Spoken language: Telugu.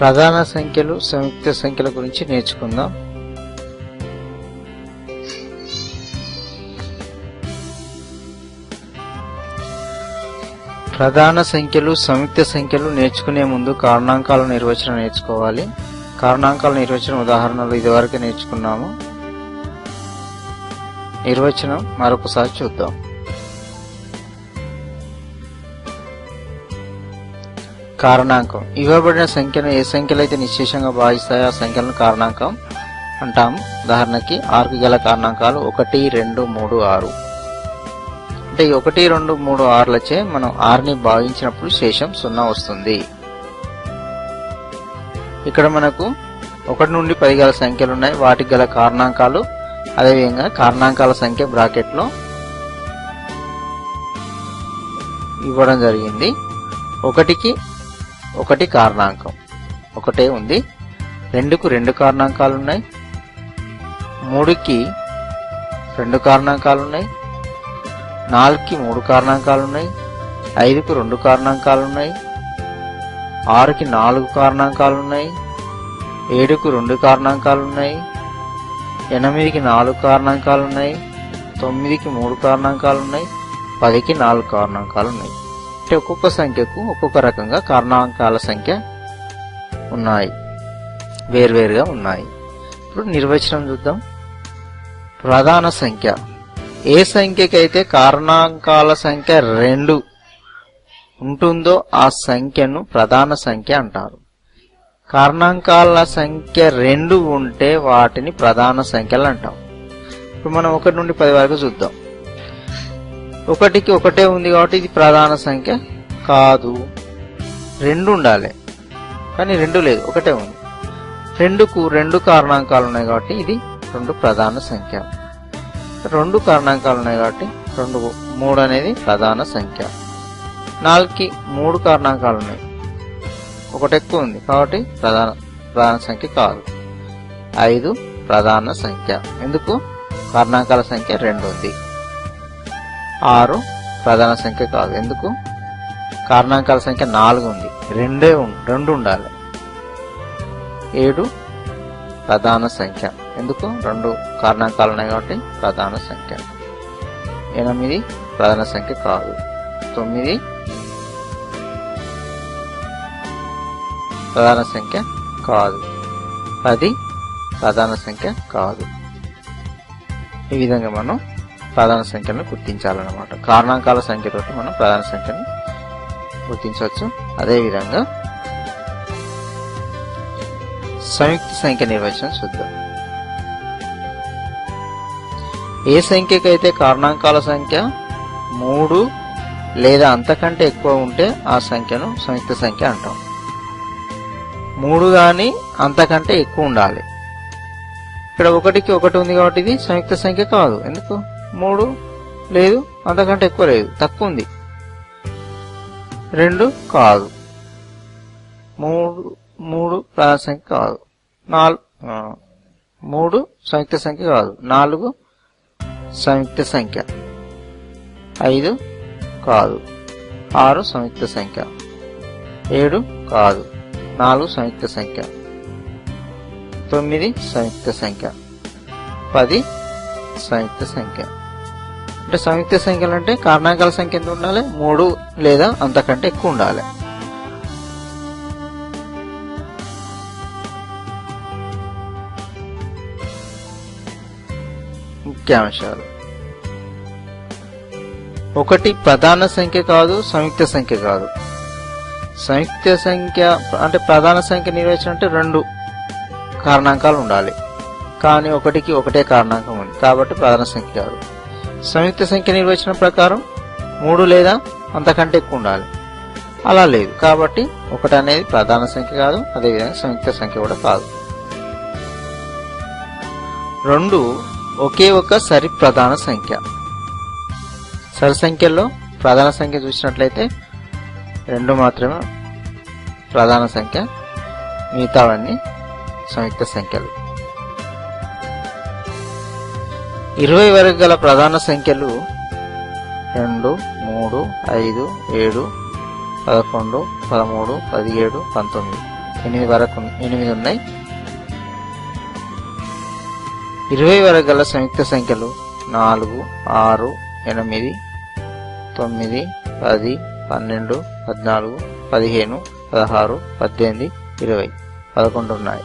ప్రధాన సంఖ్యలు సంయుక్త సంఖ్యల గురించి నేర్చుకుందాం. ప్రధాన సంఖ్యలు సంయుక్త సంఖ్యలు నేర్చుకునే ముందు కారణాంకాల నిర్వచనం నేర్చుకోవాలి. కారణాంకాల నిర్వచనం ఉదాహరణలు ఇదివరకే నేర్చుకున్నాము. నిర్వచనం మరొకసారి చూద్దాం. కారణాంకం. ఇవ్వబడిన సంఖ్యను ఏ సంఖ్యలు అయితే నిశ్చేషంగా భావిస్తాయో ఆ సంఖ్యలను కారణాంకం అంటాం. ఉదాహరణకి ఆరుకు గల కారణాంకాలు ఒకటి రెండు మూడు ఆరు. అంటే ఒకటి రెండు మూడు ఆరులచే మనం ఆరుని భావించినప్పుడు శేషం సున్నా వస్తుంది. ఇక్కడ మనకు ఒకటి నుండి పది గల సంఖ్యలు ఉన్నాయి వాటికి గల కారణాంకాలు అదేవిధంగా కారణాంకాల సంఖ్య బ్రాకెట్లో ఇవ్వడం జరిగింది. ఒకటికి ఒకటి కారణాంకం. ఒకటే ఉంది. రెండుకు రెండు కారణాంకాలు ఉన్నాయి మూడుకి రెండు కారణాంకాలు ఉన్నాయి నాలుగుకి మూడు కారణాంకాలు ఉన్నాయి ఐదుకు రెండు కారణాంకాలు ఉన్నాయి ఆరుకి నాలుగు కారణాంకాలు ఉన్నాయి ఏడుకు రెండు కారణాంకాలు ఉన్నాయి ఎనిమిదికి నాలుగు కారణాంకాలు ఉన్నాయి తొమ్మిదికి మూడు కారణాంకాలు ఉన్నాయి పదికి నాలుగు కారణాంకాలు ఉన్నాయి కాబట్టి ఒక్కొక్క సంఖ్యకు ఒక్కొక్క రకంగా కారణాంకాల సంఖ్య ఉన్నాయి. వేర్వేరుగా ఉన్నాయి. ఇప్పుడు నిర్వచనం చూద్దాం. ప్రధాన సంఖ్య. ఏ సంఖ్యకైతే కారణాంకాల సంఖ్య రెండు ఉంటుందో ఆ సంఖ్యను ప్రధాన సంఖ్య అంటారు. కారణాంకాల సంఖ్య రెండు ఉంటే వాటిని ప్రధాన సంఖ్యలు అంటాం. ఇప్పుడు మనం ఒకటి నుండి పది వరకు చూద్దాం. ఒకటికి ఒకటే ఉంది కాబట్టి ఇది ప్రధాన సంఖ్య. కాదు. రెండు ఉండాలి. కానీ రెండు లేదు ఒకటే ఉంది. రెండుకు రెండు కారణాంకాలు ఉన్నాయి కాబట్టి ఇది రెండు ప్రధాన సంఖ్య. రెండు కారణాంకాలు ఉన్నాయి కాబట్టి రెండు మూడు అనేది ప్రధాన సంఖ్య. నాలుగుకి మూడు కారణాంకాలు ఉన్నాయి. ఒకటి ఎక్కువ ఉంది కాబట్టి ప్రధాన ప్రధాన సంఖ్య కాదు. ఐదు ప్రధాన సంఖ్య. ఎందుకు? కారణాంకాల సంఖ్య రెండు ఉంది. ఆరు ప్రధాన సంఖ్య కాదు. ఎందుకు? కారణాంకాల సంఖ్య నాలుగు ఉంది. రెండే ఉం- రెండు ఉండాలి. ఏడు ప్రధాన సంఖ్య. ఎందుకు? రెండు కారణాంకాలు ఉన్నాయి కాబట్టి ప్రధాన సంఖ్య. ఎనిమిది ప్రధాన సంఖ్య కాదు. తొమ్మిది ప్రధాన సంఖ్య కాదు. పది ప్రధాన సంఖ్య కాదు. ఈ విధంగా మనం ప్రధాన సంఖ్యను గుర్తించాలన్నమాట. కారణాంకాల సంఖ్యతోటి మనం ప్రధాన సంఖ్యను గుర్తించవచ్చు. అదేవిధంగా సంయుక్త సంఖ్య నిర్వచనం చూద్దాం. ఏ సంఖ్యకైతే కారణాంకాల సంఖ్య మూడు లేదా అంతకంటే ఎక్కువ ఉంటే ఆ సంఖ్యను సంయుక్త సంఖ్య అంటాం. మూడు గాని అంతకంటే ఎక్కువ ఉండాలి. ఇక్కడ ఒకటికి ఒకటి ఉంది కాబట్టి ఇది సంయుక్త సంఖ్య కాదు. ఎందుకు? మూడు లేదు అంతకంటే ఎక్కువ లేదు. తక్కువ ఉంది. రెండు కాదు. మూడు మూడు ప్రాణ సంఖ్య కాదు. నాలుగు మూడు సంయుక్త సంఖ్య కాదు. నాలుగు సంయుక్త సంఖ్య. ఐదు కాదు. ఆరు సంయుక్త సంఖ్య. ఏడు కాదు. నాలుగు సంయుక్త సంఖ్య. తొమ్మిది సంయుక్త సంఖ్య. పది సంయుక్త సంఖ్య. అంటే సంయుక్త సంఖ్యలు అంటే కారణాంకాల సంఖ్య ఎంత ఉండాలి? మూడు లేదా అంతకంటే ఎక్కువ ఉండాలి. ముఖ్యాంశాలు ఒకటి ప్రధాన సంఖ్య కాదు సంయుక్త సంఖ్య కాదు. సంయుక్త సంఖ్య అంటే ప్రధాన సంఖ్య నిర్వచనం అంటే రెండు కారణాంకాలు ఉండాలి. కానీ ఒకటికి ఒకటే కారణాంకం ఉంది. కాబట్టి ప్రధాన సంఖ్య కాదు. సంయుక్త సంఖ్య నిర్వచనం ప్రకారం మూడు లేదా అంతకంటే ఎక్కువ ఉండాలి. అలా లేదు. కాబట్టి ఒకటి అనేది ప్రధాన సంఖ్య కాదు అదేవిధంగా సంయుక్త సంఖ్య కూడా కాదు. రెండు ఒకే ఒక సరి ప్రధాన సంఖ్య. సరి సంఖ్యల్లో ప్రధాన సంఖ్య చూసినట్లయితే రెండు మాత్రమే ప్రధాన సంఖ్య మిగతావన్నీ సంయుక్త సంఖ్యలు. ఇరవై వరకు గల ప్రధాన సంఖ్యలు రెండు మూడు ఐదు ఏడు పదకొండు పదమూడు పదిహేడు పంతొమ్మిది. ఎనిమిది వరకు ఎనిమిది ఉన్నాయి. ఇరవై వరకు గల సంయుక్త సంఖ్యలు నాలుగు ఆరు ఎనిమిది తొమ్మిది పది పన్నెండు పద్నాలుగు పదిహేను పదహారు పద్దెనిమిది ఇరవై. పదకొండు ఉన్నాయి.